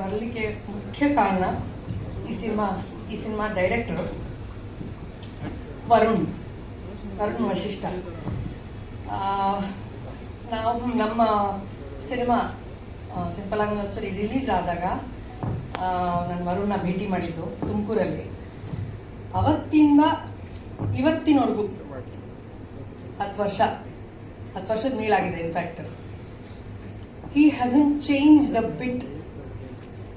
ಬರಲಿಕ್ಕೆ ಮುಖ್ಯ ಕಾರಣ ಈ ಸಿನಿಮಾ ಈ ಸಿನಿಮಾ ಡೈರೆಕ್ಟರ್ ವರುಣ್ ವರುಣ್ ವಶಿಷ್ಠ. ನಾವು ನಮ್ಮ ಸಿನಿಮಾ ಸಿಂಪಲ್ ಆಗಿ ರಿಲೀಸ್ ಆದಾಗ ನಾನು ವರುಣ್ನ ಭೇಟಿ ಮಾಡಿದ್ದು ತುಮಕೂರಲ್ಲಿ. ಅವತ್ತಿಂದ ಇವತ್ತಿನವರೆಗೂ ಹತ್ತು ವರ್ಷ, ಹತ್ತು ವರ್ಷದ ಮೇಲಾಗಿದೆ in fact he hasn't change the bit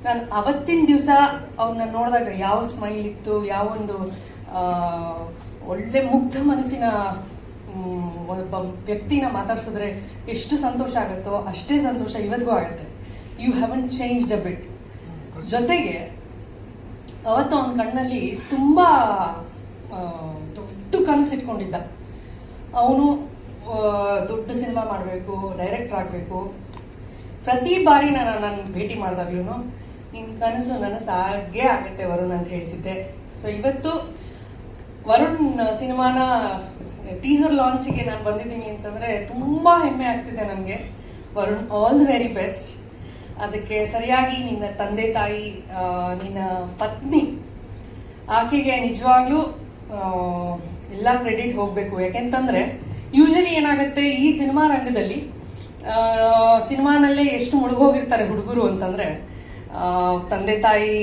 ನಾನು ಅವತ್ತಿನ ದಿವಸ ಅವನ್ನ ನೋಡಿದಾಗ ಯಾವ ಸ್ಮೈಲ್ ಇತ್ತು, ಯಾವ ಒಂದು ಒಳ್ಳೆ ಮುಗ್ಧ ಮನಸ್ಸಿನ ಒಬ್ಬ ವ್ಯಕ್ತಿನ ಮಾತಾಡ್ಸಿದ್ರೆ ಎಷ್ಟು ಸಂತೋಷ ಆಗುತ್ತೋ ಅಷ್ಟೇ ಸಂತೋಷ ಇವತ್ತಿಗೂ ಆಗುತ್ತೆ. You haven't change the bit ಜೊತೆಗೆ, ಅವತ್ತು ಅವನ ಕಣ್ಣಲ್ಲಿ ತುಂಬ ದೊಡ್ಡ ಕನಸು ಇಟ್ಕೊಂಡಿದ್ದ. ಅವನು ದೊಡ್ಡ ಸಿನಿಮಾ ಮಾಡಬೇಕು ಡೈರೆಕ್ಟರ್ ಆಗಬೇಕು. ಪ್ರತಿ ಬಾರಿ ನಾನು ನಾನು ಭೇಟಿ ಮಾಡಿದಾಗ್ಲೂ ನಿನ್ನ ಕನಸು ನನಸಾಗೆ ಆಗೇ ಆಗುತ್ತೆ ವರುಣ್ ಅಂತ ಹೇಳ್ತಿದ್ದೆ. ಸೊ ಇವತ್ತು ವರುಣ್ ಸಿನಿಮಾನ ಟೀಸರ್ ಲಾಂಚಿಗೆ ನಾನು ಬಂದಿದ್ದೀನಿ ಅಂತಂದರೆ ತುಂಬ ಹೆಮ್ಮೆ ಆಗ್ತಿದೆ ನನಗೆ. Varun all the very best ಅದಕ್ಕೆ ಸರಿಯಾಗಿ ನಿನ್ನ ತಂದೆ ತಾಯಿ ನಿನ್ನ ಪತ್ನಿ, ಆಕೆಗೆ ನಿಜವಾಗ್ಲೂ ಎಲ್ಲ ಕ್ರೆಡಿಟ್ ಹೋಗಬೇಕು. ಯಾಕೆಂತಂದ್ರೆ ಯೂಶಲಿ ಏನಾಗುತ್ತೆ, ಈ ಸಿನಿಮಾ ರಂಗದಲ್ಲಿ ಸಿನಿಮಾನಲ್ಲೇ ಎಷ್ಟು ಮುಳುಗೋಗಿರ್ತಾರೆ ಹುಡುಗರು ಅಂತಂದ್ರೆ ತಂದೆ ತಾಯಿ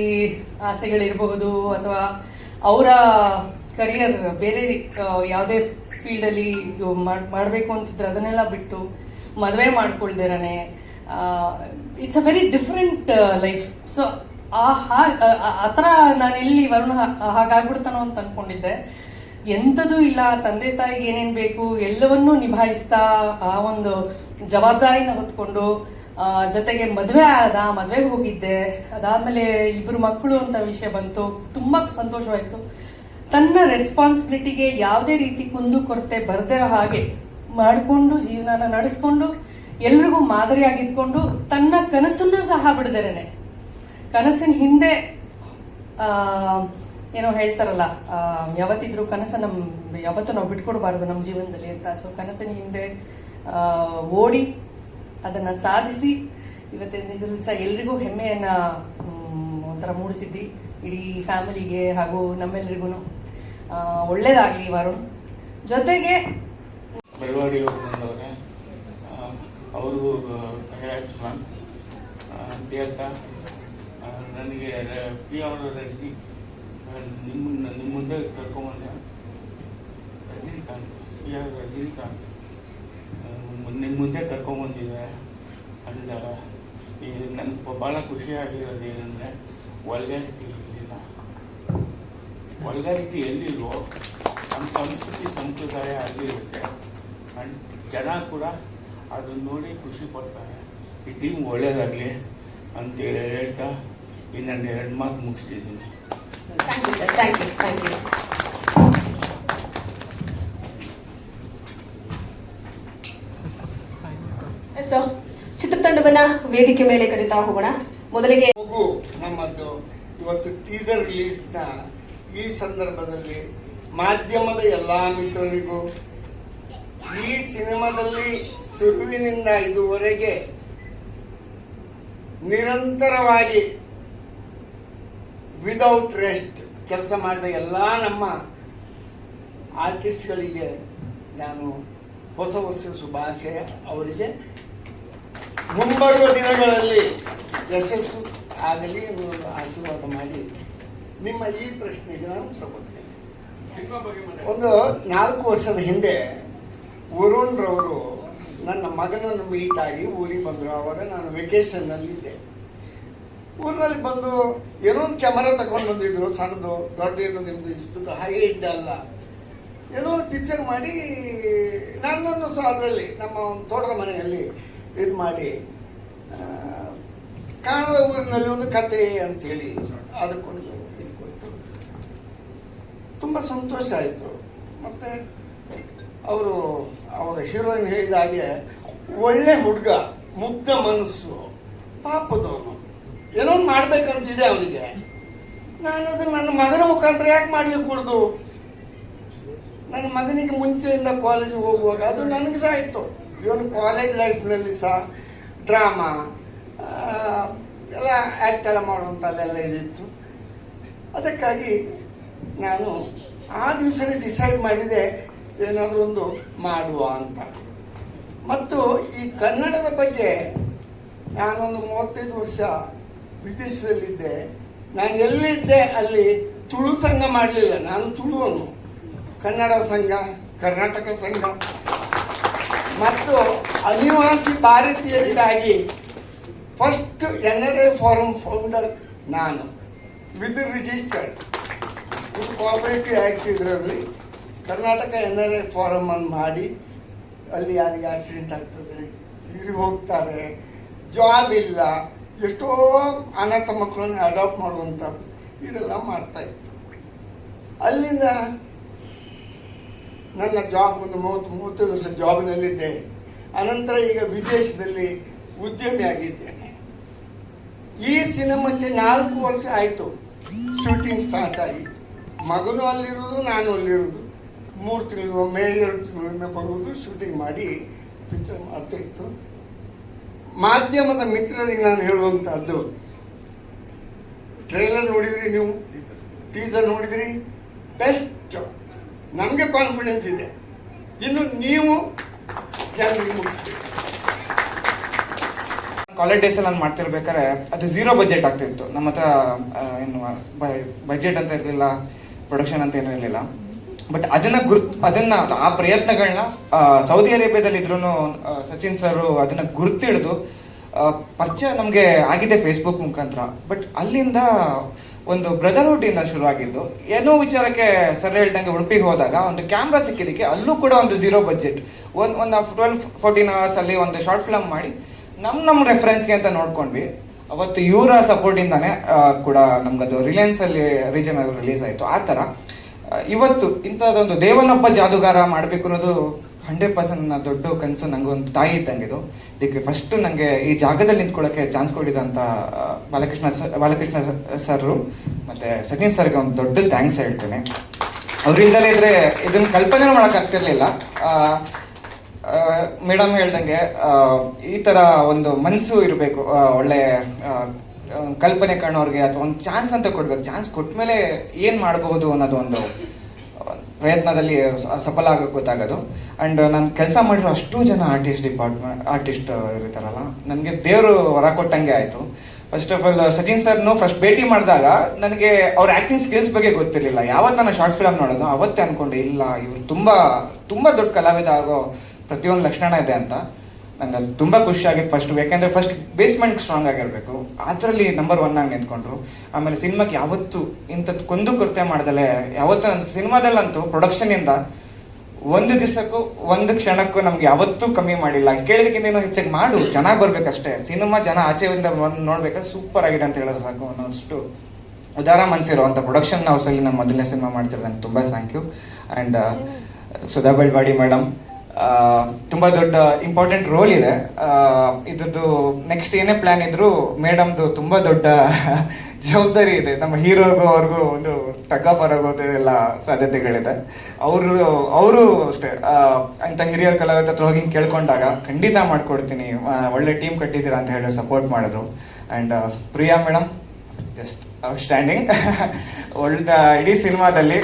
ಆಸೆಗಳಿರಬಹುದು ಅಥವಾ ಅವರ ಕರಿಯರ್ ಬೇರೆ ಯಾವುದೇ ಫೀಲ್ಡಲ್ಲಿ ಮಾಡಬೇಕು ಅಂತಿದ್ರೆ ಅದನ್ನೆಲ್ಲ ಬಿಟ್ಟು ಮದುವೆ ಮಾಡ್ಕೊಳ್ದಿರಾನೆ it's a very different life so ಆ ಆ- ಥರ ನಾನು ಎಲ್ಲಿ ವರುಣ ಹಾಗಾಗ್ಬಿಡ್ತಾನೋ ಅಂತ ಅಂದ್ಕೊಂಡಿದ್ದೆ ಎಂಥದ್ದು ಇಲ್ಲ, ತಂದೆ ತಾಯಿಗೆ ಏನೇನು ಬೇಕು, ಎಲ್ಲವನ್ನೂ ನಿಭಾಯಿಸ್ತಾ ಆ ಒಂದು ಜವಾಬ್ದಾರಿನ ಹೊತ್ಕೊಂಡು ಜೊತೆಗೆ ಮದುವೆ ಆದ, ಮದುವೆಗೆ ಹೋಗಿದ್ದೆ. ಅದಾದಮೇಲೆ ಇಬ್ಬರು ಮಕ್ಕಳು ಅಂತ ವಿಷಯ ಬಂತು. ತುಂಬ ಸಂತೋಷವಾಯಿತು. ತನ್ನ ರೆಸ್ಪಾನ್ಸಿಬಿಲಿಟಿಗೆ ಯಾವುದೇ ರೀತಿ ಕುಂದು ಕೊರತೆ ಬರ್ದಿರೋ ಹಾಗೆ ಮಾಡಿಕೊಂಡು, ಜೀವನನ ನಡೆಸ್ಕೊಂಡು, ಎಲ್ರಿಗೂ ಮಾದರಿಯಾಗಿದ್ಕೊಂಡು ತನ್ನ ಕನಸನ್ನು ಸಹ ಬಿಡದೇನೆ ಕನಸಿನ ಹಿಂದೆ ಏನೋ ಹೇಳ್ತಾರಲ್ಲ ಯಾವತ್ತಿದ್ರೂ ಕನಸನ್ನು ಯಾವತ್ತೂ ನಾವು ಬಿಟ್ಕೊಡ್ಬಾರ್ದು ನಮ್ಮ ಜೀವನದಲ್ಲಿ ಅಂತ. ಸೊ ಕನಸಿನ ಹಿಂದೆ ಓಡಿ ಅದನ್ನ ಸಾಧಿಸಿ ಇವತ್ತಿನ ದಿವಸ ಎಲ್ರಿಗೂ ಹೆಮ್ಮೆಯನ್ನ ಒಂಥರ ಮೂಡಿಸಿದ್ದಿ. ಇಡೀ ಫ್ಯಾಮಿಲಿಗೆ ಹಾಗೂ ನಮ್ಮೆಲ್ರಿಗೂ. ಒಳ್ಳೇದಾಗ್ಲಿ ವರುಣ್ ಜೊತೆಗೆ ಅವ್ರಿಗೂ ಅಂತ ನನಗೆ ಪಿ ಅವರು ರಜನಿ ನಿಮ್ಮ ನಿಮ್ಮ ಮುಂದೆ ಕರ್ಕೊಂಬಂದ ರಜನಿಕಾಂತ್, ಪಿ ಆರ್ ರಜನಿಕಾಂತ್. ನಿಮ್ಮ ಮುಂದೆ ಕರ್ಕೊಂಬಂದಿದ್ದಾರೆ ಅಂದಾಗ, ಈ ನನಗೆ ಭಾಳ ಖುಷಿಯಾಗಿರೋದು ಏನಂದರೆ ವಲ್ಗಾರಿಟಿ ಇರಲಿಲ್ಲ. ವಲ್ಗಾರಿಟಿ ಎಲ್ಲಿಲ್ವೋ ನಮ್ಮ ಸಂಸ್ಕೃತಿ ಸಂಪ್ರದಾಯ ಅಲ್ಲಿರುತ್ತೆ. ಆ್ಯಂಡ್ ಜನ ಕೂಡ ಅದನ್ನ ನೋಡಿ ಖುಷಿ ಪಡ್ತಾರೆ. ಈ ಟೀಮ್ ಒಳ್ಳೇದಾಗಲಿ ಅಂತೇಳಿ ಹೇಳ್ತಾ ಇನ್ನೊಂದು ಎರಡು ಮಾತು ಮುಗಿಸ್ತಿದ್ದೀನಿ. Thank you sir thank you thank you so ಚಿತ್ರತಂಡವನ್ನ ವೇದಿಕೆ ಮೇಲೆ ಕರಿತಾ ಹೋಗೋಣ. ಮೊದಲಿಗೆ ನಮ್ಮದು ಇವತ್ತು ಟೀಸರ್ ರಿಲೀಸ್ನ ಈ ಸಂದರ್ಭದಲ್ಲಿ ಮಾಧ್ಯಮದ ಎಲ್ಲಾ ಮಿತ್ರರಿಗೂ, ಈ ಸಿನಿಮಾದಲ್ಲಿ ಶುರುವಿನಿಂದ ಇದುವರೆಗೆ ನಿರಂತರವಾಗಿ ವಿದೌಟ್ ರೆಸ್ಟ್ ಕೆಲಸ ಮಾಡಿದ ಎಲ್ಲ ನಮ್ಮ ಆರ್ಟಿಸ್ಟ್ಗಳಿಗೆ ನಾನು ಹೊಸ ವರ್ಷ ಶುಭಾಶಯ ಅವರಿಗೆ. ಮುಂಬರುವ ದಿನಗಳಲ್ಲಿ ಯಶಸ್ಸು ಆಗಲಿ ಆಶೀರ್ವಾದ ಮಾಡಿ ನಿಮ್ಮ ಈ ಪ್ರಶ್ನೆಗೆ ನಾನು ಕೊಡ್ತೇನೆ. ಒಂದು ನಾಲ್ಕು ವರ್ಷದ ಹಿಂದೆ ವರುಣ್ರವರು ನನ್ನ ಮಗನನ್ನು ಮೀಟ್ ಆಗಿ ಊರಿಗೆ ಬಂದರು. ಆವಾಗ ನಾನು ವೆಕೇಷನ್ನಲ್ಲಿದ್ದೆ ಊರಿನಲ್ಲಿ ಬಂದು ಏನೋ ಒಂದು ಕ್ಯಾಮರಾ ತಗೊಂಡು ಬಂದಿದ್ರು. ಸಣ್ಣದು, ದೊಡ್ಡದೇನು ನಿಮ್ಮದು ಇಷ್ಟು ಹಾಗೆ ಇದ್ದಲ್ಲ ಏನೋ ಒಂದು ಪಿಕ್ಚರ್ ಮಾಡಿ, ನನ್ನನ್ನು ಸಹ ಅದರಲ್ಲಿ, ನಮ್ಮ ಒಂದು ತೋಟದ ಮನೆಯಲ್ಲಿ ಇದು ಮಾಡಿ ಕಾಣದ ಊರಿನಲ್ಲಿ ಒಂದು ಕತೆ ಅಂತೇಳಿ ಅದಕ್ಕೊಂದು ಇದು ಕೊಟ್ಟು. ತುಂಬ ಸಂತೋಷ ಆಯಿತು. ಮತ್ತು ಅವರು ಅವರ ಹೀರೋಯಿನ್ ಹೇಳಿದ ಹಾಗೆ, ಒಳ್ಳೆ ಹುಡುಗ, ಮುಗ್ಧ ಮನಸ್ಸು, ಪಾಪದವನು. ಏನೋ ಮಾಡ್ಬೇಕಂತಿದೆ ಅವನಿಗೆ. ನಾನು ಅದನ್ನು ನನ್ನ ಮಗನ ಮುಖಾಂತರ ಯಾಕೆ ಮಾಡ್ಲಿಕ್ಕೆ ಕೊಡ್ದು ನನ್ನ ಮಗನಿಗೆ ಮುಂಚೆಯಿಂದ ಕಾಲೇಜಿಗೆ ಹೋಗುವಾಗ ಅದು ನನಗೆ ಸಹ ಇತ್ತು ಇವನು ಕಾಲೇಜ್ ಲೈಫ್ನಲ್ಲಿ ಸಹ ಡ್ರಾಮಾ ಎಲ್ಲ ಆ್ಯಕ್ಟ್ ಎಲ್ಲ ಮಾಡುವಂಥದ್ದೆಲ್ಲ ಇದಿತ್ತು. ಅದಕ್ಕಾಗಿ ನಾನು ಆ ದಿವಸನೇ ಡಿಸೈಡ್ ಮಾಡಿದೆ ಏನಾದರೂ ಒಂದು ಮಾಡುವ ಅಂತ. ಮತ್ತು ಈ ಕನ್ನಡದ ಬಗ್ಗೆ ನಾನೊಂದು ಮೂವತ್ತೈದು ವರ್ಷ ವಿದೇಶದಲ್ಲಿದ್ದೆ. ನಾನು ಎಲ್ಲಿದ್ದೆ ಅಲ್ಲಿ ತುಳು ಸಂಘ ಮಾಡಲಿಲ್ಲ. ನಾನು ತುಳುವನು. ಕನ್ನಡ ಸಂಘ, ಕರ್ನಾಟಕ ಸಂಘ. ಮತ್ತು ಅನಿವಾಸಿ ಭಾರತೀಯರಿಗಾಗಿ first N R I forum founder ನಾನು ವಿತ್ ರಿಜಿಸ್ಟರ್ಡ್. ಇದು ಕೋಆಪರೇಟಿವ್ ಆ್ಯಕ್ಟ್ ಇದರಲ್ಲಿ. Karnataka N R I forum ಅನ್ನು ಮಾಡಿ, ಅಲ್ಲಿ ಯಾರಿಗೆ ಆಕ್ಸಿಡೆಂಟ್ ಆಗ್ತದೆ ಇವ್ರಿಗೆ ಹೋಗ್ತಾರೆ ಜಾಬ್ ಇಲ್ಲ, ಎಷ್ಟೋ ಅನಾಥ ಮಕ್ಕಳನ್ನ ಅಡಾಪ್ಟ್ ಮಾಡುವಂಥದ್ದು, ಇದೆಲ್ಲ ಮಾಡ್ತಾ ಇತ್ತು. ಅಲ್ಲಿಂದ ನನ್ನ ಜಾಬ್ ಒಂದು ಮೂವತ್ತು ಮೂವತ್ತೈದು ವರ್ಷ ಜಾಬ್ನಲ್ಲಿದ್ದೆ. ಅನಂತರ ಈಗ ವಿದೇಶದಲ್ಲಿ ಉದ್ಯಮಿ ಆಗಿದ್ದೇನೆ ಈ ಸಿನಿಮಾಕ್ಕೆ ನಾಲ್ಕು ವರ್ಷ ಆಯಿತು. ಶೂಟಿಂಗ್ ಸ್ಟಾರ್ಟ್ ಆಗಿ. ಮಗನು ಅಲ್ಲಿರುವುದು ನಾನು ಅಲ್ಲಿರುವುದು. ಮೂರು ತಿಂಗಳಿಗೊಮ್ಮೆ ಎರಡು ತಿಂಗಳೊಮ್ಮೆ ಬರುವುದು ಶೂಟಿಂಗ್ ಮಾಡಿ ಪಿಕ್ಚರ್ ಮಾಡ್ತಾ ಇತ್ತು. ಮಾಧ್ಯಮದ ಮಿತ್ರರಿಗೆ ನಾನು ಹೇಳುವಂಥದ್ದು ಟ್ರೈಲರ್ ನೋಡಿದ್ರಿ ನೀವು? ಟೀಸರ್ ನೋಡಿದ್ರಿ? ಬೆಸ್ಟ್. ನಮಗೆ ಕಾನ್ಫಿಡೆನ್ಸ್ ಇದೆ. ಇನ್ನು ನೀವು ಜನರಿಗೆ ಮುಗಿಸ್ಬೇಕು ಕಾಲೇಜ್ ಡೇಸಲ್ಲಿ ನಾನು ಮಾಡ್ತಿರ್ಬೇಕಾದ್ರೆ ಅದು ಝೀರೋ ಬಜೆಟ್ ಆಗ್ತಿತ್ತು. ನಮ್ಮ ಹತ್ರ ಏನು ಬಜೆಟ್ ಅಂತ ಇರಲಿಲ್ಲ ಪ್ರೊಡಕ್ಷನ್ ಅಂತ ಏನೂ ಇರಲಿಲ್ಲ. ಬಟ್ ಅದನ್ನ ಗುರ್ತ್, ಅದನ್ನ ಆ ಪ್ರಯತ್ನಗಳನ್ನ ಸೌದಿ ಅರೇಬಿಯಾದಲ್ಲಿ ಇದ್ರು ಸಚಿನ್ ಸರ್ ಅದನ್ನ ಗುರ್ತಿಡಿದು ಪರಿಚಯ ನಮಗೆ ಆಗಿದೆ ಫೇಸ್ಬುಕ್ ಮುಖಾಂತರ. ಬಟ್ ಅಲ್ಲಿಂದ ಒಂದು ಬ್ರದರ್ಹುಡ್ ಇಂದ ಶುರುವಾಗಿದ್ದು, ಏನೋ ವಿಚಾರಕ್ಕೆ ಸರ್ ಹೇಳ್ದಂಗೆ ಉಡುಪಿಗೆ ಹೋದಾಗ ಒಂದು ಕ್ಯಾಮ್ರಾ ಸಿಕ್ಕಿದ್ದಕ್ಕೆ ಅಲ್ಲೂ ಕೂಡ ಒಂದು ಝೀರೋ ಬಜೆಟ್ ಒಂದು ಒಂದು ಟ್ವೆಲ್ ಫೋರ್ಟೀನ್ ಅವರ್ಸ್ ಅಲ್ಲಿ ಒಂದು ಶಾರ್ಟ್ ಫಿಲಮ್ ಮಾಡಿ ನಮ್ಮ ನಮ್ಮ ರೆಫರೆನ್ಸ್ಗೆ ಅಂತ ನೋಡ್ಕೊಂಡ್ವಿ. ಅವತ್ತು ಇವರ ಸಪೋರ್ಟ್ ಇಂದಾನೆ ಕೂಡ ನಮ್ಗದು ರಿಲಯನ್ಸ್ ಅಲ್ಲಿ ರೀಜನಲ್ ರಿಲೀಸ್ ಆಯಿತು. ಆ ಥರ ಇವತ್ತು ಇಂಥದ್ದೊಂದು ದೇವನೊಬ್ಬ ಜಾದುಗಾರ ಮಾಡಬೇಕು ಅನ್ನೋದು ಹಂಡ್ರೆಡ್ ಪರ್ಸೆಂಟ್ ನನ್ನ ದೊಡ್ಡ ಕನಸು, ನಂಗೆ ಒಂದು ತಾಯಿ ಇದ್ದಂಗಿದು ಇದಕ್ಕೆ ಫಸ್ಟ್ ನನಗೆ ಈ ಜಾಗದಲ್ಲಿ ನಿಂತ್ಕೊಳ್ಳೋಕ್ಕೆ ಚಾನ್ಸ್ ಕೊಟ್ಟಿದ್ದಂಥ ಬಾಲಕೃಷ್ಣ ಸರ್ ಬಾಲಕೃಷ್ಣ ಸರ್ರು. ಮತ್ತು ಸಚಿನ್ ಸರ್ಗೆ ಒಂದು ದೊಡ್ಡ ಥ್ಯಾಂಕ್ಸ್ ಹೇಳ್ತೇನೆ. ಅವರಿಂದಲೇ ಇದ್ರೆ ಇದನ್ನ ಕಲ್ಪನೆ ಮಾಡೋಕ್ಕಾಗ್ತಿರ್ಲಿಲ್ಲ. ಮೇಡಮ್ ಹೇಳ್ದಂಗೆ ಈ ಥರ ಒಂದು ಮನಸ್ಸು ಇರಬೇಕು ಒಳ್ಳೆ ಕಲ್ಪನೆ ಕಾಣೋರಿಗೆ ಅಥವಾ ಒಂದು ಚಾನ್ಸ್ ಅಂತ ಕೊಡ್ಬೇಕು. ಚಾನ್ಸ್ ಕೊಟ್ಮೇಲೆ ಏನು ಮಾಡಬಹುದು ಅನ್ನೋದು ಒಂದು ಪ್ರಯತ್ನದಲ್ಲಿ ಸಫಲ ಆಗೋಕ್ಕೆ ಗೊತ್ತಾಗೋದು. ಆ್ಯಂಡ್ ನಾನು ಕೆಲಸ ಮಾಡಿರೋ ಅಷ್ಟು ಜನ ಆರ್ಟಿಸ್ಟ್ ಡಿಪಾರ್ಟ್ಮೆಂಟ್ ಆರ್ಟಿಸ್ಟ್ ಇರ್ತಾರಲ್ಲ, ನನಗೆ ದೇವರು ಹೊರ ಕೊಟ್ಟಂಗೆ ಆಯಿತು. ಫಸ್ಟ್ ಆಫ್ ಆಲ್ ಸಚಿನ್ ಸರ್ನು ಫಸ್ಟ್ ಭೇಟಿ ಮಾಡಿದಾಗ ನನಗೆ ಅವ್ರ ಆ್ಯಕ್ಟಿಂಗ್ ಸ್ಕಿಲ್ಸ್ ಬಗ್ಗೆ ಗೊತ್ತಿರಲಿಲ್ಲ. ಯಾವತ್ತು ನಾನು ಶಾರ್ಟ್ ಫಿಲಮ್ ನೋಡೋದು ಅವತ್ತೇ ಅನ್ಕೊಂಡೆ, ಇಲ್ಲ, ಇವ್ರು ತುಂಬ ತುಂಬ ದೊಡ್ಡ ಕಲಾವಿದ ಆಗೋ ಪ್ರತಿಯೊಂದು ಲಕ್ಷಣ ಇದೆ ಅಂತ. ನಂಗೆ ಅದು ತುಂಬ ಖುಷಿ ಆಗಿತ್ತು ಫಸ್ಟ್ ಯಾಕೆಂದರೆ ಫಸ್ಟ್ ಬೇಸ್ಮೆಂಟ್ ಸ್ಟ್ರಾಂಗ್ ಆಗಿರಬೇಕು. ಅದರಲ್ಲಿ ನಂಬರ್ ಒನ್ ಆಗಿ ನಿಂತ್ಕೊಂಡ್ರು. ಆಮೇಲೆ ಸಿನಿಮಾಕ್ಕೆ ಯಾವತ್ತು ಇಂಥದ್ದು ಕೊಂದು ಕೊರತೆ ಮಾಡ್ದಲೆ ಯಾವತ್ತೂ ಸಿನಿಮಾದಲ್ಲಂತೂ ಪ್ರೊಡಕ್ಷನಿಂದ ಒಂದು ದಿವಸಕ್ಕೂ, ಒಂದು ಕ್ಷಣಕ್ಕೂ ನಮ್ಗೆ ಯಾವತ್ತೂ ಕಮ್ಮಿ ಮಾಡಿಲ್ಲ. ಕೇಳಿದಕ್ಕಿಂತ ಹೆಚ್ಚಾಗಿ ಮಾಡು. ಚೆನ್ನಾಗಿ ಬರ್ಬೇಕಷ್ಟೇ. ಸಿನಿಮಾ ಜನ ಆಚೆಯಿಂದ ನೋಡ್ಬೇಕಾದ್ರೆ ಸೂಪರ್ ಆಗಿದೆ ಅಂತ ಹೇಳಿದ್ರೆ ಸಾಕು ಅನ್ನೋಷ್ಟು ಉದಾರ ಮನಸ್ಸಿರುವಂಥ ಪ್ರೊಡಕ್ಷನ್ ಹೌಸಲ್ಲಿ ನಮ್ಮ ಮೊದಲನೇ ಸಿನಿಮಾ ಮಾಡ್ತಿರೋದಂಗೆ ತುಂಬ thank you and Sudha Belwadi madam ತುಂಬ ದೊಡ್ಡ ಇಂಪಾರ್ಟೆಂಟ್ ರೋಲ್ ಇದೆ. ಇದ್ರದ್ದು ನೆಕ್ಸ್ಟ್ ಏನೇ ಪ್ಲ್ಯಾನ್ ಇದ್ದರೂ ಮೇಡಮ್ದು ತುಂಬ ದೊಡ್ಡ ಜವಾಬ್ದಾರಿ ಇದೆ. ನಮ್ಮ ಹೀರೋಗೋ ಅವ್ರಿಗೂ ಒಂದು ಟಗ್ ಆಫ್ ಆಗೋದು ಎಲ್ಲ ಸಾಧ್ಯತೆಗಳಿದೆ. ಅವರು ಅವರು ಅಷ್ಟೇ. ಅಂತ ಹಿರಿಯರ ಕಲಾವಿದ ಹತ್ರ ಹೋಗಿ ಕೇಳ್ಕೊಂಡಾಗ ಖಂಡಿತ ಮಾಡ್ಕೊಡ್ತೀನಿ. ಒಳ್ಳೆ ಟೀಮ್ ಕಟ್ಟಿದ್ದೀರಾ ಅಂತ ಹೇಳಿ ಸಪೋರ್ಟ್ ಮಾಡಿದ್ರು. And Priya madam just outstanding ಒಳ್ಳೆ ಇಡೀ ಸಿನಿಮಾದಲ್ಲಿ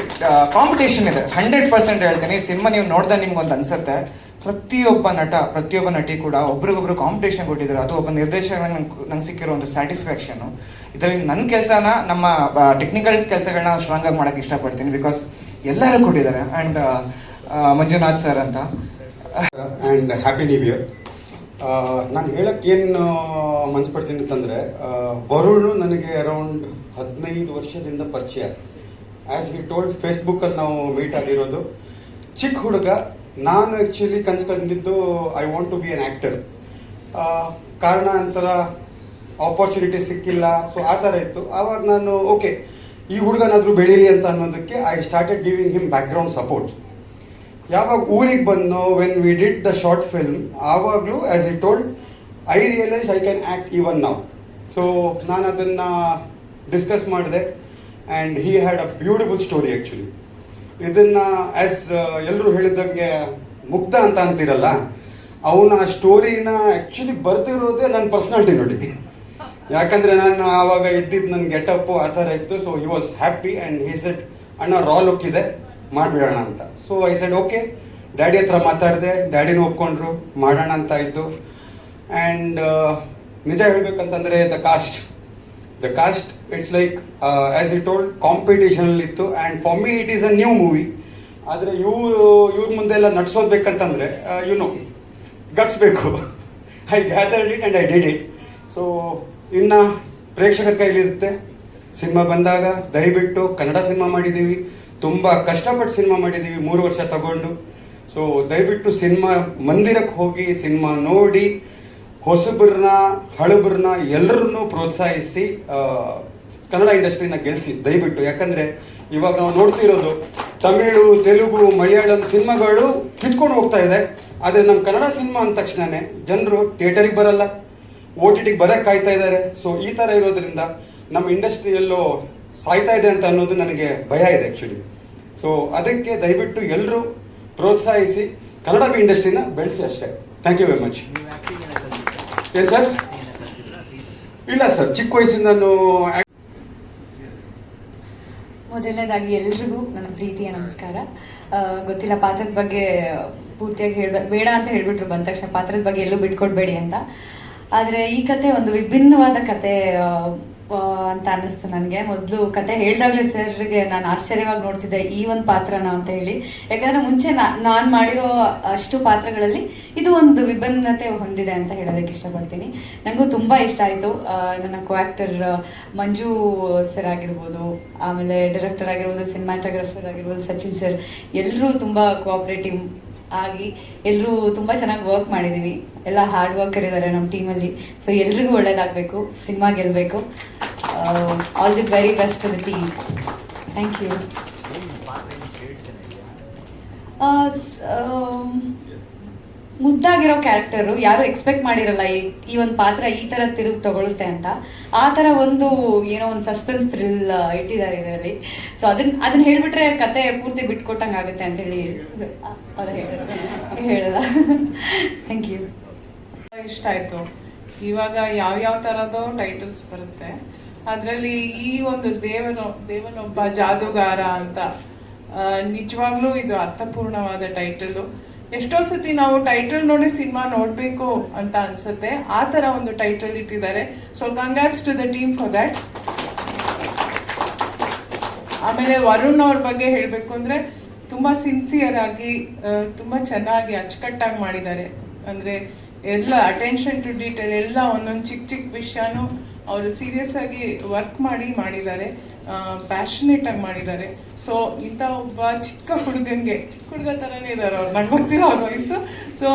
ಕಾಂಪಿಟೇಷನ್ ಇದೆ. ಹಂಡ್ರೆಡ್ ಪರ್ಸೆಂಟ್ ಹೇಳ್ತೀನಿ. ಸಿನಿಮಾ ನೀವು ನೋಡ್ದೆ ನಿಮ್ಗೊಂದು ಅನ್ಸುತ್ತೆ. ಪ್ರತಿಯೊಬ್ಬ ನಟ, ಪ್ರತಿಯೊಬ್ಬ ನಟಿ ಕೂಡ ಒಬ್ರಿಗೊಬ್ರು ಕಾಂಪಿಟೇಷನ್ ಕೊಟ್ಟಿದ್ರು ಅದು ಒಬ್ಬ ನಿರ್ದೇಶಕ ನಂಗೆ ಸಿಕ್ಕಿರೋ ಒಂದು ಸ್ಯಾಟಿಸ್ಫ್ಯಾಕ್ಷನು ಇದರಲ್ಲಿ ನನ್ನ ಕೆಲಸನ, ನಮ್ಮ ಟೆಕ್ನಿಕಲ್ ಕೆಲಸಗಳನ್ನ ಸ್ಟ್ರಾಂಗ್ ಆಗಿ ಮಾಡೋಕ್ಕೆ ಇಷ್ಟಪಡ್ತೀನಿ. ಬಿಕಾಸ್ ಎಲ್ಲರೂ ಕೊಟ್ಟಿದ್ದಾರೆ. ಆ್ಯಂಡ್ ಮಂಜುನಾಥ್ ಸರ್ ಅಂತ. ಆ್ಯಂಡ್ ಹ್ಯಾಪಿ ನ್ಯೂ ಇಯರ್ ನಾನು ಹೇಳಕ್ಕೆ ಏನು ಮನಸ್ಸು ಪಡ್ತೀನಿ ಅಂತಂದರೆ ವರುಣ್ ನನಗೆ ಅರೌಂಡ್ ಹದಿನೈದು ವರ್ಷದಿಂದ ಪರಿಚಯ. ಆ್ಯಸ್ ಹಿ ಟೋಲ್ಡ್ ಫೇಸ್ಬುಕ್ಕಲ್ಲಿ ನಾವು ಮೀಟ್ ಆಗಿರೋದು. ಚಿಕ್ಕ ಹುಡುಗ, ನಾನು actually ಕನ್ಸ್ಕೊಂಡಿದ್ದು I want to be an actor ಕಾರಣಾಂತರ opportunity ಸಿಕ್ಕಿಲ್ಲ. ಸೊ ಆ ಥರ ಇತ್ತು. ಆವಾಗ ನಾನು ಓಕೆ ಈ ಹುಡುಗನಾದರೂ ಬೆಳೀಲಿ ಅಂತ ಅನ್ನೋದಕ್ಕೆ I started giving him background support ಯಾವಾಗ ಊರಿಗೆ ಬಂದು when we did the short film ಆವಾಗಲೂ as I told I realise I can act even ನಾವು ಸೊ ನಾನು ಅದನ್ನು ಡಿಸ್ಕಸ್ ಮಾಡಿದೆ and he had a beautiful story actually ಇದನ್ನು ಆ್ಯಸ್ ಎಲ್ಲರೂ ಹೇಳಿದಂಗೆ ಮುಕ್ತ ಅಂತ ಅಂತೀರಲ್ಲ, ಅವನ ಆ ಸ್ಟೋರಿನ ಆ್ಯಕ್ಚುಲಿ ಬರ್ತಿರೋದೇ ನನ್ನ ಪರ್ಸ್ನಾಲ್ಟಿ ನೋಡಿ. ಯಾಕಂದರೆ ನಾನು ಆವಾಗ ಇದ್ದಿದ್ದು ನನ್ನ ಗೆಟಪ್ಪು ಆ ಥರ ಇತ್ತು so he was happy and he set ಅಣ್ಣ ರಾ ಲುಕ್ ಇದೆ. ಮಾಡಿಬಿಡೋಣ ಅಂತ. So I said okay daddy ಹತ್ರ ಮಾತಾಡಿದೆ. ಡ್ಯಾಡಿನೂ ಒಪ್ಕೊಂಡ್ರು. ಮಾಡೋಣ ಅಂತ ಇದ್ದು. ಆ್ಯಂಡ್ ನಿಜ ಹೇಳ್ಬೇಕಂತಂದರೆ the cast the cast it's like as it told ಕಾಂಪಿಟೇಷನಲ್ಲಿತ್ತು and for me it is a new movie ಆದರೆ ಇವರು, ಇವ್ರ ಮುಂದೆ ಎಲ್ಲ ನಡ್ಸೋದ್ಬೇಕಂತಂದರೆ you know ಗಟ್ಸ್ಬೇಕು. I gathered it and I did it so ಇನ್ನು ಪ್ರೇಕ್ಷಕರ ಕೈಲಿರುತ್ತೆ. ಸಿನಿಮಾ ಬಂದಾಗ, ದಯವಿಟ್ಟು ಕನ್ನಡ ಸಿನಿಮಾ ಮಾಡಿದ್ದೀವಿ. ತುಂಬ ಕಷ್ಟಪಟ್ಟು ಸಿನಿಮಾ ಮಾಡಿದ್ದೀವಿ ಮೂರು ವರ್ಷ ತಗೊಂಡು. ಸೊ ದಯವಿಟ್ಟು ಸಿನಿಮಾ ಮಂದಿರಕ್ಕೆ ಹೋಗಿ, ಸಿನಿಮಾ ನೋಡಿ ಹೊಸಬ್ರನ್ನ ಹಳಬ್ರನ್ನ ಎಲ್ಲರನ್ನೂ ಪ್ರೋತ್ಸಾಹಿಸಿ ಕನ್ನಡ ಇಂಡಸ್ಟ್ರಿನ ಗೆಲ್ಲಿಸಿ ದಯವಿಟ್ಟು. ಯಾಕಂದರೆ ಇವಾಗ ನಾವು ನೋಡ್ತಿರೋದು, ತಮಿಳು, ತೆಲುಗು, ಮಲಯಾಳಂ ಸಿನಿಮಾಗಳು ಕಿತ್ಕೊಂಡು ಹೋಗ್ತಾ ಇದೆ. ಆದರೆ ನಮ್ಮ ಕನ್ನಡ ಸಿನಿಮಾ ಅಂದ ತಕ್ಷಣವೇ ಜನರು ಥಿಯೇಟರಿಗೆ ಬರಲ್ಲ, ಓ ಟಿ ಟಿಗೆ ಬರೋಕ್ಕೆ ಕಾಯ್ತಾ ಇದ್ದಾರೆ. ಸೊ ಈ ಥರ ಇರೋದ್ರಿಂದ ನಮ್ಮ ಇಂಡಸ್ಟ್ರಿ ಎಲ್ಲೋ ಸಾಯ್ತಾ ಇದೆ ಅಂತ ಅನ್ನೋದು ನನಗೆ ಭಯ ಇದೆ ಆ್ಯಕ್ಚುಲಿ ಸೊ ಅದಕ್ಕೆ ದಯವಿಟ್ಟು ಎಲ್ಲರೂ ಪ್ರೋತ್ಸಾಹಿಸಿ ಕನ್ನಡ ಇಂಡಸ್ಟ್ರಿನ ಬೆಳೆಸಿ ಅಷ್ಟೇ. ಥ್ಯಾಂಕ್ ಯು ವೆರಿ ಮಚ್ ಏನು ಸರ್? ಇಲ್ಲ ಸರ್, ಚಿಕ್ಕ ನಾನು ಮೊದಲನೇದಾಗಿ ಎಲ್ರಿಗೂ ನನ್ನ ಪ್ರೀತಿಯ ನಮಸ್ಕಾರ. ಗೊತ್ತಿಲ್ಲ, ಪಾತ್ರದ ಬಗ್ಗೆ ಪೂರ್ತಿಯಾಗಿ ಹೇಳ್ಬ ಬೇಡ ಅಂತ ಹೇಳಿಬಿಟ್ರು, ಬಂದ ತಕ್ಷಣ ಪಾತ್ರದ ಬಗ್ಗೆ ಎಲ್ಲೂ ಬಿಟ್ಕೊಡ್ಬೇಡಿ ಅಂತ. ಆದರೆ ಈ ಕತೆ ಒಂದು ವಿಭಿನ್ನವಾದ ಕತೆ ಅಂತ ಅನ್ನಿಸ್ತು ನನಗೆ. ಮೊದಲು ಕತೆ ಹೇಳ್ದಾಗಲೇ ಸರ್ಗೆ ನಾನು ಆಶ್ಚರ್ಯವಾಗಿ ನೋಡ್ತಿದ್ದೆ ಈ ಒಂದು ಪಾತ್ರನ ಅಂತ ಹೇಳಿ. ಯಾಕಂದರೆ ಮುಂಚೆ ನಾನು ಮಾಡಿರೋ ಅಷ್ಟು ಪಾತ್ರಗಳಲ್ಲಿ ಇದು ಒಂದು ವಿಭಿನ್ನತೆ ಹೊಂದಿದೆ ಅಂತ ಹೇಳೋದಕ್ಕೆ ಇಷ್ಟಪಡ್ತೀನಿ. ನನಗೂ ತುಂಬ ಇಷ್ಟ ಆಯಿತು. ನನ್ನ ಕೋ ಮಂಜು ಸರ್ ಆಗಿರ್ಬೋದು, ಆಮೇಲೆ ಡೈರೆಕ್ಟರ್ ಆಗಿರ್ಬೋದು ಸಿನಿಮಾಟೋಗ್ರಫರ್ ಆಗಿರ್ಬೋದು, ಸಚಿನ್ ಸರ್ ಎಲ್ಲರೂ ತುಂಬ ಕೋಆಪ್ರೇಟಿವ್ ಆಗಿ ಎಲ್ಲರೂ ತುಂಬ ಚೆನ್ನಾಗಿ ವರ್ಕ್ ಮಾಡಿದ್ದೀವಿ ಎಲ್ಲ ಹಾರ್ಡ್ ವರ್ಕರ್ ಇದ್ದಾರೆ ನಮ್ಮ ಟೀಮಲ್ಲಿ ಸೊ ಎಲ್ರಿಗೂ ಒಳ್ಳೇದಾಗಬೇಕು. ಸಿನಿಮಾ ಗೆಲ್ಲಬೇಕು all the very best to the team thank you ಮುದ್ದಾಗಿರೋ character ಯಾರು ಎಕ್ಸ್ಪೆಕ್ಟ್ ಮಾಡಿರಲ್ಲ ಈ ಒಂದು ಪಾತ್ರ ಈ ಥರ ತಿರುವು ತಗೊಳುತ್ತೆ ಅಂತ. ಆ ಥರ ಒಂದು ಏನೋ ಒಂದು ಸಸ್ಪೆನ್ಸ್ ಥ್ರಿಲ್ ಇಟ್ಟಿದ್ದಾರೆ ಇದರಲ್ಲಿ. ಸೊ ಅದನ್ನ ಅದನ್ನ ಹೇಳ್ಬಿಟ್ರೆ ಕತೆ ಪೂರ್ತಿ ಬಿಟ್ಕೊಟ್ಟಂಗೆ ಆಗುತ್ತೆ ಅಂತ ಹೇಳಿ ಹೇಳ ಹೇಳಲ್ಲ ಥ್ಯಾಂಕ್ ಯು ಇಷ್ಟ ಆಯ್ತು. ಇವಾಗ ಯಾವ್ಯಾವ ಥರದ್ದು ಟೈಟಲ್ಸ್ ಬರುತ್ತೆ. ಅದರಲ್ಲಿ ಈ ಒಂದು ದೇವನು, ದೇವನೊಬ್ಬ ಜಾದೂಗಾರ ಅಂತ ನಿಜವಾಗ್ಲೂ ಇದು ಅರ್ಥಪೂರ್ಣವಾದ ಟೈಟಲು ಎಷ್ಟೋ ಸತಿ ನಾವು ಟೈಟಲ್ ನೋಡಿ ಸಿನಿಮಾ ನೋಡಬೇಕು ಅಂತ ಅನ್ಸುತ್ತೆ. ಆ ಥರ ಒಂದು ಟೈಟಲ್ ಇಟ್ಟಿದ್ದಾರೆ. So congrats to the team for that ಆಮೇಲೆ ವರುಣ್ ಅವ್ರ ಬಗ್ಗೆ ಹೇಳಬೇಕು ಅಂದರೆ ತುಂಬ ಸಿನ್ಸಿಯರ್ ಆಗಿ ತುಂಬಾ ಚೆನ್ನಾಗಿ ಅಚ್ಚುಕಟ್ಟಾಗಿ ಮಾಡಿದ್ದಾರೆ. ಅಂದರೆ ಎಲ್ಲ ಅಟೆನ್ಷನ್ ಟು ಡೀಟೇಲ್ ಎಲ್ಲ ಒಂದೊಂದು ಚಿಕ್ಕ ಚಿಕ್ಕ ವಿಷಯನೂ ಅವರು ಸೀರಿಯಸ್ ಆಗಿ ವರ್ಕ್ ಮಾಡಿ ಮಾಡಿದ್ದಾರೆ. ಪ್ಯಾಷನೇಟ್ ಆಗಿ ಮಾಡಿದ್ದಾರೆ. ಸೊ ಇಂಥ ಒಬ್ಬ ಚಿಕ್ಕ ಹುಡುಗಂಗೆ ಚಿಕ್ಕ ಹುಡುಗ ಥರನೇ ಇದ್ದಾರೆ ಅವ್ರು, ಗಂಡು ಗೊತ್ತಿರೋ ಅವ್ರ ವಯಸ್ಸು. ಸೊ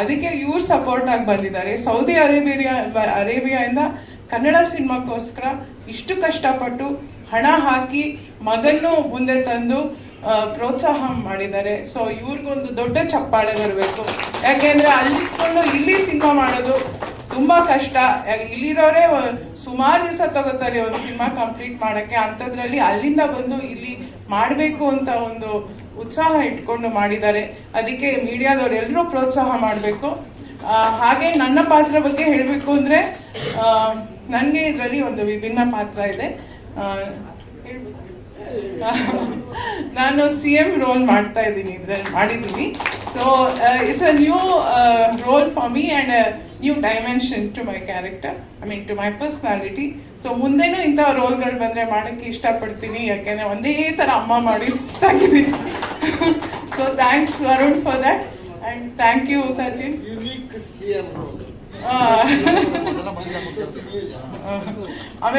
ಅದಕ್ಕೆ ಇವ್ರು ಸಪೋರ್ಟ್ ಆಗಿ ಬಂದಿದ್ದಾರೆ. ಸೌದಿ ಅರೇಬಿಯಾ ಅರೇಬಿಯಾಯಿಂದ ಕನ್ನಡ ಸಿನಿಮಾಕ್ಕೋಸ್ಕರ ಇಷ್ಟು ಕಷ್ಟಪಟ್ಟು ಹಣ ಹಾಕಿ ಮಗನ್ನು ಮುಂದೆ ತಂದು ಪ್ರೋತ್ಸಾಹ ಮಾಡಿದ್ದಾರೆ. ಸೊ ಇವ್ರಿಗೊಂದು ದೊಡ್ಡ ಚಪ್ಪಾಳೆ ಬರಬೇಕು. ಯಾಕೆಂದ್ರೆ ಅಲ್ಲಿಕೊಂಡು ಇಲ್ಲಿ ಸಿನಿಮಾ ಮಾಡೋದು ತುಂಬಾ ಕಷ್ಟ. ಇಲ್ಲಿರೋರೇ ಸುಮಾರು ದಿವಸ ತಗೋತಾರೆ ಒಂದು ಸಿನಿಮಾ ಕಂಪ್ಲೀಟ್ ಮಾಡೋಕ್ಕೆ. ಅಂಥದ್ರಲ್ಲಿ ಅಲ್ಲಿಂದ ಬಂದು ಇಲ್ಲಿ ಮಾಡಬೇಕು ಅಂತ ಒಂದು ಉತ್ಸಾಹ ಇಟ್ಕೊಂಡು ಮಾಡಿದ್ದಾರೆ. ಅದಕ್ಕೆ ಮೀಡಿಯಾದವ್ರು ಎಲ್ಲರೂ ಪ್ರೋತ್ಸಾಹ ಮಾಡಬೇಕು. ಹಾಗೆ ನನ್ನ ಪಾತ್ರ ಬಗ್ಗೆ ಹೇಳಬೇಕು ಅಂದರೆ ನನಗೆ ಇದರಲ್ಲಿ ಒಂದು ವಿಭಿನ್ನ ಪಾತ್ರ ಇದೆ. ನಾನು ಸಿ ಎಂ ರೋಲ್ ಮಾಡ್ತಾ ಇದ್ದೀನಿ ಇದ್ರಲ್ಲಿ, ಮಾಡಿದ್ದೀನಿ. So it's a new role for me and new dimension to my character I mean to my personality so ಮುಂದೆನೂ ಇಂಥ ರೋಲ್ಗಳು ಬಂದರೆ ಮಾಡೋಕ್ಕೆ ಇಷ್ಟಪಡ್ತೀನಿ ಯಾಕೆಂದರೆ ಒಂದೇ ಥರ ಅಮ್ಮ ಮಾಡಿ ಸುಸ್ತಾಗಿದ್ದೀನಿ so thanks Varun for that and thank you Sachin ಆಮೇಲೆ